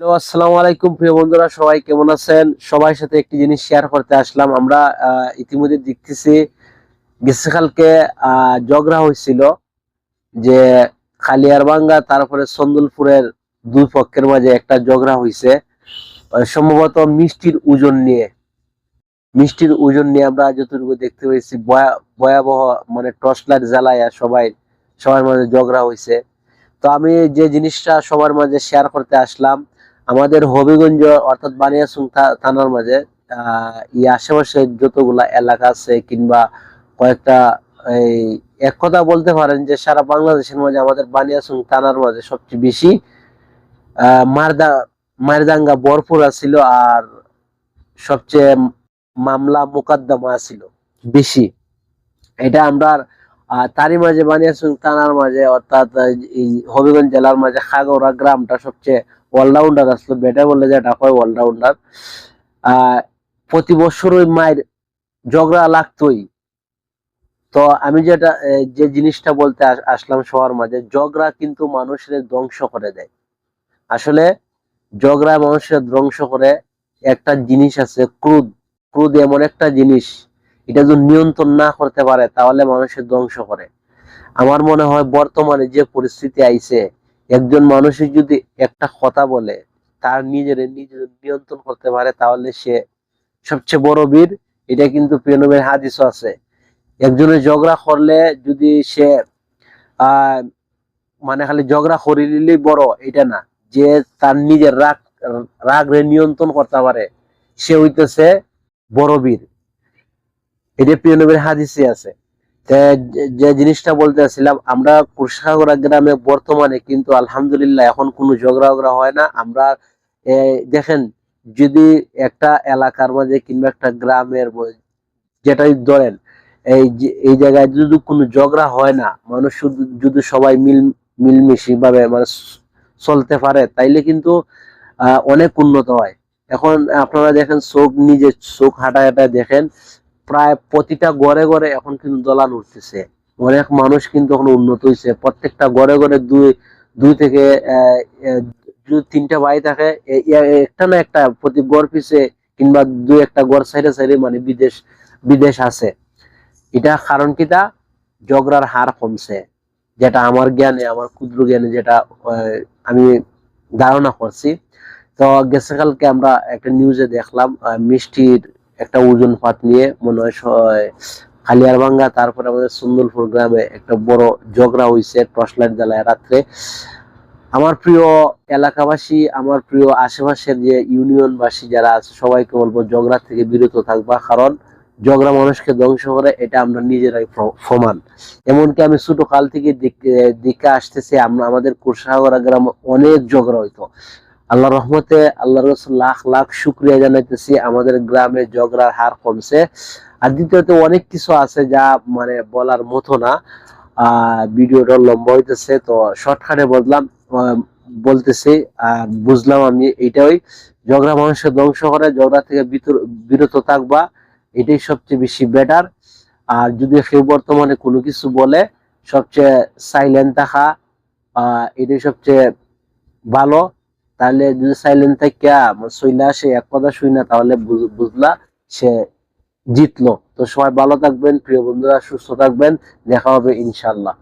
Hello, আসসালামু আলাইকুম প্রিয় বন্ধুরা, সবাই কেমন আছেন? সবার সাথে একটি জিনিস শেয়ার করতে আসলাম। আমরা ইতিমধ্যে দেখতেছি গ্রীষ্মকালকে ঝগড়া হয়েছিল যে খালিয়ারবাঙ্গা তারপরে সন্দুলপুরের দুই পক্ষের মাঝে একটা ঝগড়া হয়েছে। সম্ভবত মিষ্টির ওজন নিয়ে। মিষ্টির ওজন নিয়ে আমরা যতটুকু দেখতে পেয়েছি, ভয়া- ভয়াবহ মানে টর্চ লাইট জ্বালায়া সবাই, সবার মাঝে ঝগড়া হয়েছে। তো আমি যে জিনিসটা সবার মাঝে শেয়ার করতে আসলাম আমাদের হবিগঞ্জ অর্থাৎ বানিয়াসুং থানার মাঝে এই আশেপাশে যতগুলা এলাকা আছে কিংবা কয়েকটা, এই, এক কথা বলতে পারেন যে সারা বাংলাদেশের মাঝে আমাদের বানিয়াসুং থানার মাঝে সবচেয়ে বেশি মারদা, মারদাঙ্গা বরপুরা ছিল আর সবচেয়ে মামলা মোকদ্দমা ছিল বেশি। এটা আমরা আহ, তারই মাঝে বানিয়াসুং থানার মাঝে অর্থাৎ হবিগঞ্জ জেলার মাঝে খাগড়া গ্রামটা সবচেয়ে অলরাউন্ডার আসলো। বেটা বললে যেটা হয় অলরাউন্ডার প্রতি বছর ওই মায়ের ঝগড়া লাগতোই। তো আমি যেটা যে জিনিসটা বলতে আস- আসলাম সবার মাঝে ঝগড়া কিন্তু মানুষের ধ্বংস করে দেয়। আসলে ঝগড়া মানুষের ধ্বংস করে একটা জিনিস আছে ক্রোধ ক্রোধ এমন একটা জিনিস এটা যদি নিয়ন্ত্রণ না করতে পারে, তাহলে মানুষের ধ্বংস করে। আমার মনে হয় বর্তমানে যে পরিস্থিতি আইছে, একজন মানুষের যদি একটা কথা বলে, তার নিজের নিজের নিয়ন্ত্রণ করতে পারে, তাহলে সে সবচেয়ে বড় বীর। এটা কিন্তু প্রিয়নবের হাদিসও আছে। একজনের ঝগড়া করলে যদি সে মানে খালি ঝগড়া করে নিলেই বড়, এটা না। যে তার নিজের রাগ রাগ নিয়ন্ত্রণ করতে পারে, সে হইতেছে বড় বীর। এটা প্রিয়নবের হাদিসে আছে। যে- জিনিসটা বলতে চাচ্ছিলাম, আমরা কুরসাগরা গ্রামে বর্তমানে কিন্তু আলহামদুলিল্লাহ এখন কোনো ঝগড়া ওগড়া হয় না। আমরা দেখেন, যদি একটা এলাকার মাঝে কিংবা একটা গ্রামের যেটাই ধরেন, এই এই জায়গায় যদি কোনো ঝগড়া হয় না, মানুষ যদি সবাই মিল মিলমিশি ভাবে মানে চলতে পারে, তাইলে কিন্তু অনেক উন্নত হয়। এখন আপনারা দেখেন, চোখ নিজে চোখ হাঁটা হাঁটা দেখেন প্রায় প্রতিটা ঘরে ঘরে এখন কিন্তু দলান উঠতেছে। অনেক মানুষ কিন্তু এখন উন্নত হয়েছে প্রত্যেকটা ঘরে ঘরে দুই দুই থেকে তিনটা বাড়ি থাকে একটা না একটা প্রতি গড় পিছে কিংবা দুই একটা গড় সাইডে সাইডে মানে বিদেশ বিদেশ আছে। এটা কারণ কিটা ঝগড়ার হার কমছে। যেটা আমার জ্ঞানে, আমার ক্ষুদ্র জ্ঞানে যেটা আমি ধারণা করছি। তো গেছে কালকে আমরা একটা নিউজে দেখলাম মিষ্টির একটা ওজন পাত নিয়ে মনে হয় খালিয়ারভাঙ্গা তারপরে আমাদের সুন্দরপুর গ্রামে একটা বড় ঝগড়া হয়েছে টর্চ লাইট জ্বালায় রাত্রে। আমার প্রিয় এলাকাবাসী, আমার প্রিয় আশেপাশের যে ইউনিয়নবাসী যারা আছে, সবাইকে বলব ঝগড়া থেকে বিরত থাকবা, কারণ ঝগড়া মানুষকে ধ্বংস করে, এটা আমরা নিজেরাই প্র- প্রমাণ। এমনকি আমি ছোট কাল থেকে দিকে আসতেছি, আমরা আমাদের কুরসাগরা গ্রামে অনেক ঝগড়া হইতো। আল্লাহ রহমতে আল্লাহ রসুল লাখ লাখ শুক্রিয়া জানাইতেছি। আমাদের গ্রামে ঝগড়ার হার কমছে। আর দ্বিতীয়ত অনেক কিছু আছে যা মানে বলার মতো না। ভিডিওটা লম্বা হইতেছে, তো শর্টকাটে বললাম বলতেছি, আর বুঝলাম আমি এটাই। ঝগড়া মানুষের ধ্বংস করে, ঝগড়া থেকে বিরত থাকবা, এটাই সবচেয়ে বেশি বেটার আর যদি কেউ বর্তমানে কোনো কিছু বলে, সবচেয়ে সাইলেন্ট থাকা এটাই সবচেয়ে ভালো। তাহলে যদি সাইলেন্ট থাকে সইলা সে এক কথা শুই না, তাহলে বুঝ- বুঝলা সে জিতলো। তো সবাই ভালো থাকবেন, প্রিয় বন্ধুরা, সুস্থ থাকবেন, দেখা হবে ইনশাল্লাহ